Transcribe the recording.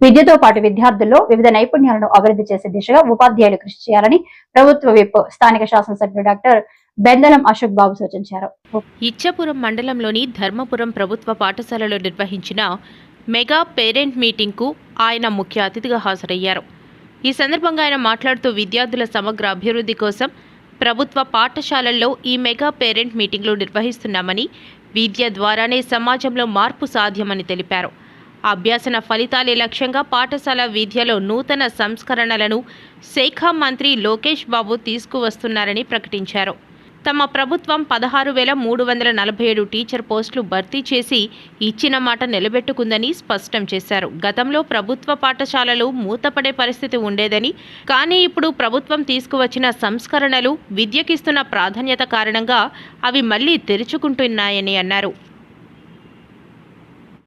విద్యతో పాటు విద్యార్థుల్లో వివిధ నైపుణ్యాలను అభివృద్ధి చేసే దిశగా ఉపాధ్యాయులు కృషి చేయాలని ప్రభుత్వ విప్ స్థానిక శాసనసభ్యుడు డాక్టర్ బెందలం అశోక్ బాబు సూచించారు. ఇచ్చాపురం మండలంలోని ధర్మపురం ప్రభుత్వ పాఠశాలలో నిర్వహించిన మెగా పేరెంట్ మీటింగ్కు ఆయన ముఖ్య అతిథిగా హాజరయ్యారు. ఈ సందర్భంగా ఆయన మాట్లాడుతూ విద్యార్థుల సమగ్ర అభివృద్ధి కోసం ప్రభుత్వ పాఠశాలల్లో ఈ మెగా పేరెంట్ మీటింగ్లు నిర్వహిస్తున్నామని విద్య ద్వారానే సమాజంలో మార్పు సాధ్యమని తెలిపారు. అభ్యాసన ఫలితాలే లక్ష్యంగా పాఠశాల విద్యలో నూతన సంస్కరణలను శాఖ మంత్రి లోకేష్ బాబు తీసుకువస్తున్నారని ప్రకటించారు. తమ ప్రభుత్వం పదహారు వేల మూడు వందల నలభై ఏడు టీచర్ పోస్టులు భర్తీ చేసి ఇచ్చిన మాట నిలబెట్టుకుందని స్పష్టం చేశారు. గతంలో ప్రభుత్వ పాఠశాలలు మూతపడే పరిస్థితి ఉండేదని కానీ ఇప్పుడు ప్రభుత్వం తీసుకువచ్చిన సంస్కరణలు విద్యకిస్తున్న ప్రాధాన్యత కారణంగా అవి మళ్ళీ తెరుచుకుంటున్నాయని అన్నారు.